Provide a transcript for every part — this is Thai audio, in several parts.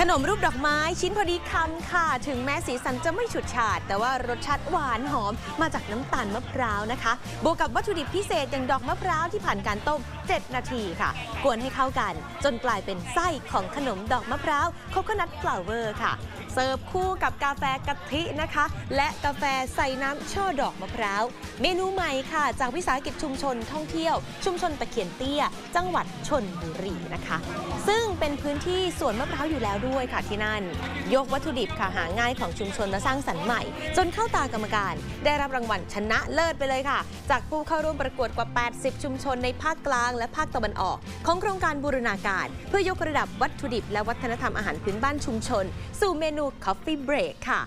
ขนมรูปดอกไม้ชิ้นพอดีคำค่ะ ถึงแม้สีสันจะไม่ฉูดฉาด แต่ว่ารสชาติหวานหอมมาจากน้ำตาลมะพร้าวนะคะ บวกกับวัตถุดิบพิเศษอย่างดอกมะพร้าวที่ผ่านการต้ม 7 นาทีค่ะ กวนให้เข้ากัน จนกลายเป็นไส้ของขนมดอกมะพร้าวโคโคนัทฟลาเวอร์ค่ะ เสิร์ฟคู่กับกาแฟกะทินะคะ และกาแฟใส่น้ำช่อดอกมะพร้าว เมนูใหม่ค่ะ จากวิสาหกิจชุมชนท่องเที่ยว ชุมชนตะเคียนเตี้ย จังหวัดชนบุรีนะคะ ซึ่งเป็นพื้นที่สวนมะพร้าวอยู่แล้วด้วยค่ะที่นั่น ยกวัตถุดิบค่ะหาง่ายของชุมชนและสร้างสรรค์ใหม่ จนเข้าตากรรมการ ได้รับรางวัลชนะเลิศไปเลยค่ะ จากผู้เข้าร่วมประกวดกว่า 80 ชุมชนในภาคกลางและภาคตะวันออก ของโครงการบูรณาการ เพื่อยกระดับวัตถุดิบและวัฒนธรรมอาหารพื้นบ้านชุมชน สู่เมนู Coffee Break ค่ะ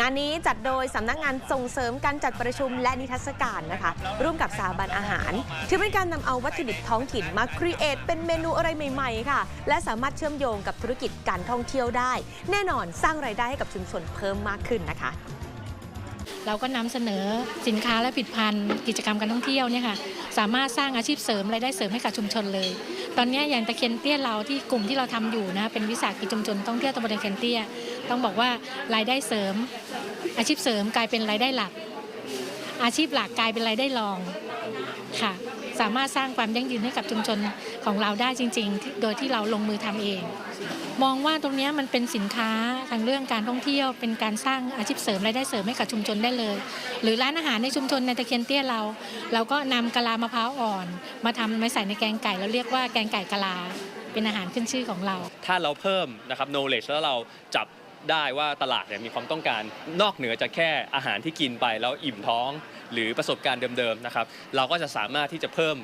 งานนี้จัดโดยสำนักงานส่งเสริมการจัดประชุมและนิทรรศการนะคะ ร่วมกับสถาบันอาหาร ถือเป็นการนำเอาวัตถุดิบท้องถิ่นมาครีเอทเป็นเมนูอะไรใหม่ๆ ค่ะ และสามารถเชื่อมโยงกับธุรกิจการท่องเที่ยวได้ แน่นอนสร้างรายได้ให้กับชุมชนเพิ่มมากขึ้นนะคะ เราก็นำเสนอสินค้าและผลิตภัณฑ์กิจกรรมการท่องเที่ยวเนี่ยค่ะ สามารถสร้างอาชีพเสริมรายได้เสริมให้กับชุมชนเลย ตอนนี้อย่างตะเคียนเตี้ยเราที่กลุ่มที่เราทำอยู่นะเป็นวิสาหกิจชุมชนท่องเที่ยวตำบลตะเคียนเตี้ย ต้องบอกว่ารายได้เสริม อาชีพเสริมกลายเป็นรายได้หลัก อาชีพหลักกลายเป็นรายได้รองค่ะ สามารถสร้างความยั่งยืนให้กับชุมชนของเราได้จริง ๆ โดยที่เราลงมือทำเอง มองว่าตรงนี้มันเป็นสินค้าทางเรื่องการท่องเที่ยว เป็นการสร้างอาชีพเสริมรายได้เสริมให้กับชุมชนได้เลย หรือร้านอาหารในชุมชนในตะเคียนเตี้ยเรา เราก็นำกะลามะพร้าวอ่อน มาทำมาใส่ในแกงไก่เราเรียกว่าแกงไก่กะลาเป็นอาหารขึ้นชื่อของเรา ถ้าเราเพิ่มนะครับ knowledge แล้วเราจับ ได้ว่าตลาดเนี่ยมีความต้องการนอกเหนือจากแค่อาหารที่กินไปแล้วอิ่มท้อง หรือประสบการณ์เดิมๆนะครับเราก็จะสามารถที่จะเพิ่ม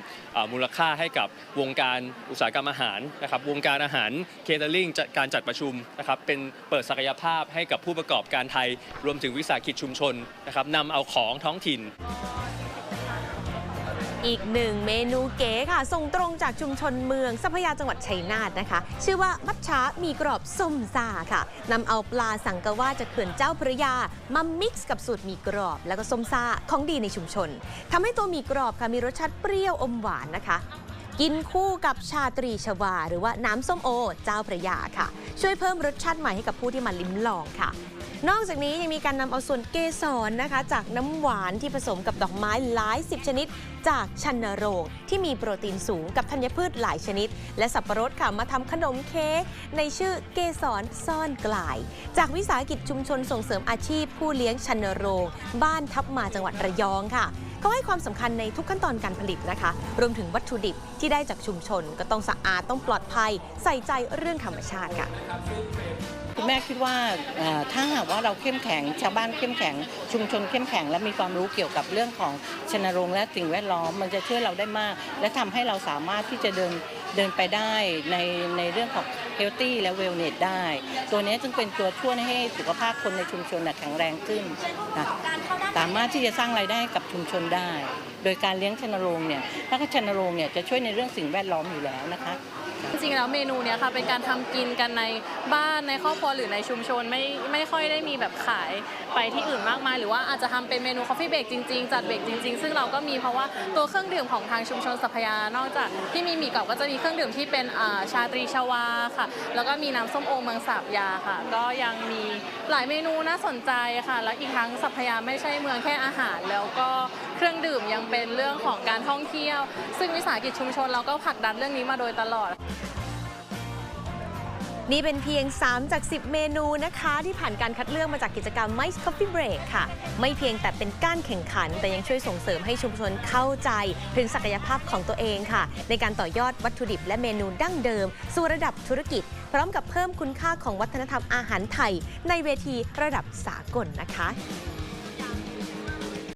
มูลค่าให้กับวงการอุตสาหกรรมอาหารนะครับวงการอาหารเคเตอริงการจัดประชุมนะครับเป็นเปิดศักยภาพให้กับผู้ประกอบการไทย รวมถึงวิสาหกิจชุมชนนะครับนำเอาของท้องถิ่น อีกหนึ่งเมนูเก๋ค่ะ ส่งตรงจากชุมชนเมืองสัพยาจังหวัดชัยนาทนะคะ ชื่อว่ามัชชามีกรอบส้มซาค่ะนำเอาปลาสังกะว่าจากเขื่อนเจ้าพระยามามิกซ์กับสูตรมีกรอบ แล้วก็ส้มซาของดีในชุมชนทำให้ตัวมีกรอบค่ะมีรสชาติเปรี้ยวอมหวานนะคะ กินคู่กับชาตรีชวา หรือว่าน้ำส้มโอ เจ้าพระยาค่ะ ช่วยเพิ่มรสชาติใหม่ให้กับผู้ที่มาลิ้มลองค่ะ นอกจากนี้ยังมีการนำเอาส่วนเกสรนะคะ จากน้ำหวานที่ผสมกับดอกไม้หลายสิบชนิด จากชันนโรงที่มีโปรตีนสูงกับธัญพืชหลายชนิด และสับปะรดค่ะมาทำขนมเค้กในชื่อเกสรซ่อนกลาย จากวิสาหกิจชุมชนส่งเสริมอาชีพผู้เลี้ยงชันนโรงบ้านทับมาจังหวัดระยองค่ะ เขาให้ความสำคัญในทุกขั้นตอนการผลิตนะคะ รวมถึงวัตถุดิบที่ได้จากชุมชน ก็ต้องสะอาดต้องปลอดภัย ใส่ใจเรื่องธรรมชาติค่ะคุณแม่คิดว่าถ้าหากว่าเราเข้มแข็งชาวบ้านเข้มแข็ง ชุมชนเข้มแข็ง และมีความรู้เกี่ยวกับเรื่องของชนรงและสิ่งแวดล้อม มันจะช่วยเราได้มาก และทำให้เราสามารถที่จะเดินเดินไปได้ในในเรื่องของเฮลตี้และเวลเนสได้ ตัวนี้จึงเป็นตัวช่วยให้สุขภาพคนในชุมชนแข็งแรงขึ้นนะสามารถที่จะสร้างรายได้กับชุมชนได้ โดยการเลี้ยงชนโรงเนี่ยถ้าชนโรงเนี่ยจะช่วยในเรื่องสิ่งแวดล้อมอยู่แล้วนะคะ จริงๆแล้วเมนูเนี้ยค่ะเป็นการทำกินกันในบ้านในครอบครัวหรือในชุมชนไม่ไม่ค่อยได้มีแบบขายไปที่อื่นมากมาย หรือว่าอาจจะทำเป็นเมนู Coffee Break จริงๆ จัดเบรกจริงๆ ซึ่งเราก็มีเพราะว่าตัวเครื่องดื่มของทางชุมชนสัพยานอกจากที่มีหมี่กรอบก็จะมีเครื่องดื่มที่เป็นอ่าชาตรีชวาค่ะ แล้วก็มีน้ำส้มโอเมืองสาบยาค่ะ ก็ยังมีหลายเมนูน่าสนใจค่ะ แล้วอีกทั้งสัพยาไม่ใช่เมืองแค่อาหาร แล้วก็เครื่องดื่มยังเป็นเป็นเรื่องของการท่องเที่ยว ซึ่งวิสาหกิจชุมชนเราก็ผลักดันเรื่องนี้มาโดยตลอด นี่เป็นเพียง 3 จาก 10 เมนูนะคะ ที่ผ่านการคัดเลือกมาจากกิจกรรม Mice Coffee Break ค่ะ ไม่เพียงแต่เป็นการแข่งขัน แต่ยังช่วยส่งเสริมให้ชุมชนเข้าใจ ถึงศักยภาพของตัวเองค่ะ ในการต่อยอดวัตถุดิบและเมนูดั้งเดิม สู่ระดับธุรกิจ พร้อมกับเพิ่มคุณค่าของวัฒนธรรมอาหารไทย ในเวทีระดับสากลนะคะ